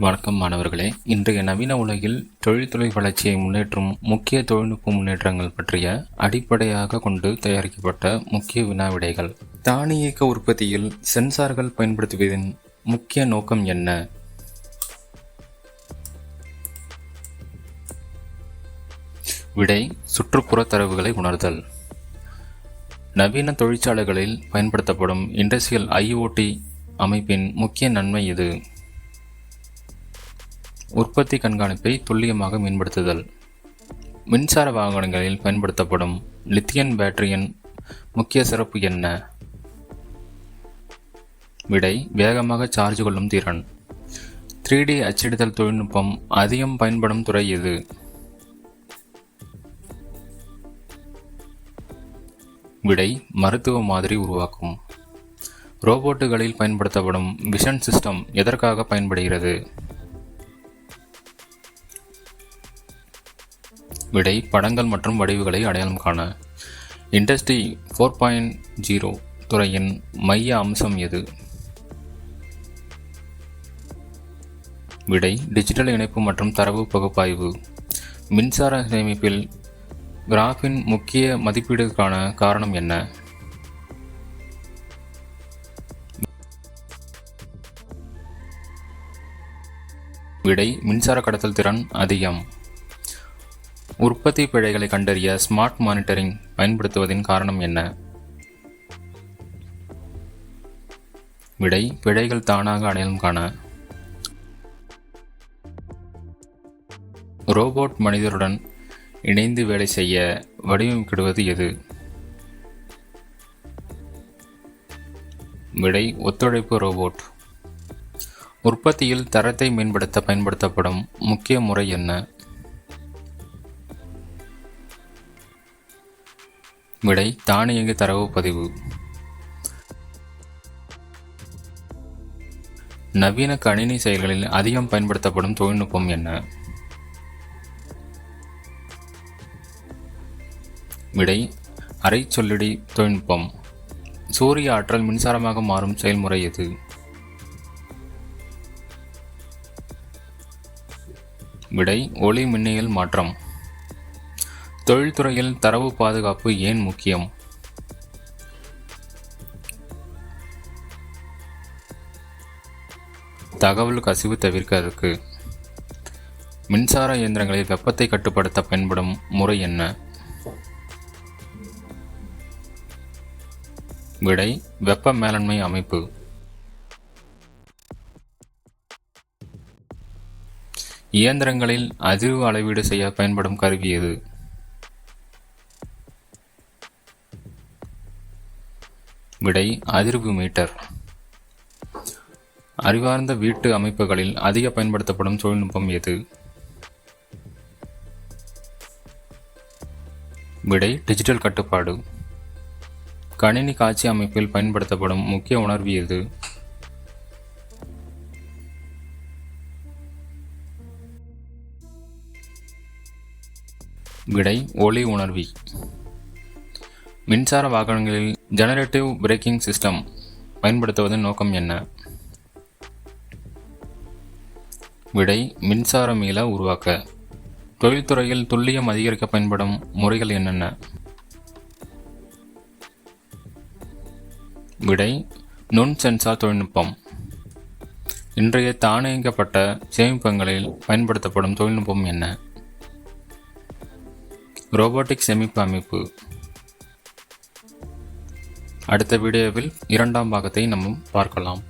வணக்கம் மாணவர்களே. இன்றைய நவீன உலகில் தொழில்துறை வளர்ச்சியை முன்னேற்றும் முக்கிய தொழில்நுட்ப முன்னேற்றங்கள் பற்றிய அடிப்படையாக கொண்டு தயாரிக்கப்பட்ட முக்கிய வினா விடைகள். தானியக்க உற்பத்தியில் சென்சார்கள் பயன்படுத்துவதன் முக்கிய நோக்கம் என்ன? விடை சுற்றுப்புற தரவுகளை உணர்தல். நவீன தொழிற்சாலைகளில் பயன்படுத்தப்படும் இண்டஸ்ட்ரியல் ஐஓடி அமைப்பின் முக்கிய நன்மை இது. உற்பத்தி கண்காணிப்பை துல்லியமாக மேம்படுத்துதல். மின்சார வாகனங்களில் பயன்படுத்தப்படும் லித்தியன் பேட்டரியின் முக்கிய சிறப்பு என்ன? விடை வேகமாக சார்ஜ் கொள்ளும் திறன். த்ரீ டி அச்சிடுதல் தொழில்நுட்பம் அதிகம் பயன்படும் துறை எது? விடை மருத்துவ மாதிரி உருவாக்கும். ரோபோட்டுகளில் பயன்படுத்தப்படும் விஷன் சிஸ்டம் எதற்காக பயன்படுகிறது? விடை படங்கள் மற்றும் வடிவுகளை அடையாளம் காண. இண்டஸ்ட்ரி ஃபோர் பாயிண்ட் ஜீரோ துறையின் மைய அம்சம் எது? விடை டிஜிட்டல் இணைப்பு மற்றும் தரவு பகுப்பாய்வு. மின்சார சேமிப்பில் கிராஃபின் முக்கிய மதிப்பீடுக்கான காரணம் என்ன? விடை மின்சார கடத்தல் திறன் அதிகம். உற்பத்தி பிழைகளை கண்டறிய ஸ்மார்ட் மானிட்டரிங் பயன்படுத்துவதின் காரணம் என்ன? விடை பிழைகள் தானாக அடையாளம் காண. ரோபோட் மனிதருடன் இணைந்து வேலை செய்ய வடிவமைக்கிடுவது எது? விடை ஒத்துழைப்பு ரோபோட். உற்பத்தியில் தரத்தை மேம்படுத்த பயன்படுத்தப்படும் முக்கிய முறை என்ன? விடை தானியங்கி தரவு பதிவு. நவீன கணினி செயல்களில் அதிகம் பயன்படுத்தப்படும் தொழில்நுட்பம் என்ன? விடை அரை சொல்லடி தொழில்நுட்பம். சூரிய ஆற்றல் மின்சாரமாக மாறும் செயல்முறை எது? விடை ஒளி மின்னியல் மாற்றம். தொழில்துறையில் தரவு பாதுகாப்பு ஏன் முக்கியம்? தகவல் கசிவு தவிர்க்கிறதுக்கு. மின்சார இயந்திரங்களில் வெப்பத்தை கட்டுப்படுத்த பயன்படும் முறை என்ன? விடை வெப்ப மேலாண்மை அமைப்பு. இயந்திரங்களில் அதிர்வு அளவீடு செய்ய பயன்படும் கருவி எது? விடை அதிர்வு மீட்டர். அறிவார்ந்த வீட்டு அமைப்புகளில் அதிக பயன்படுத்தப்படும் தொழில்நுட்பம் எது? விடை டிஜிட்டல் கட்டுப்பாடு. கணினி காட்சி அமைப்பில் பயன்படுத்தப்படும் முக்கிய உணர்வு எது? விடை ஒளி உணர்வி. மின்சார வாகனங்களில் ஜெனரேட்டிவ் பிரேக்கிங் சிஸ்டம் பயன்படுத்துவதன் நோக்கம் என்ன? விடை மின்சார மீள உருவாக்க. தொழில்துறையில் துல்லியம் அதிகரிக்க பயன்படும் முறைகள் என்னென்ன? விடை நுண் சென்சார் தொழில்நுட்பம். இன்றைய தானியங்கப்பட்ட சேமிப்பங்களில் பயன்படுத்தப்படும் தொழில்நுட்பம் என்ன? ரோபோட்டிக் சேமிப்பு அமைப்பு. அடுத்த வீடியோவில் இரண்டாம் பாகத்தை நம்ம பார்க்கலாம்.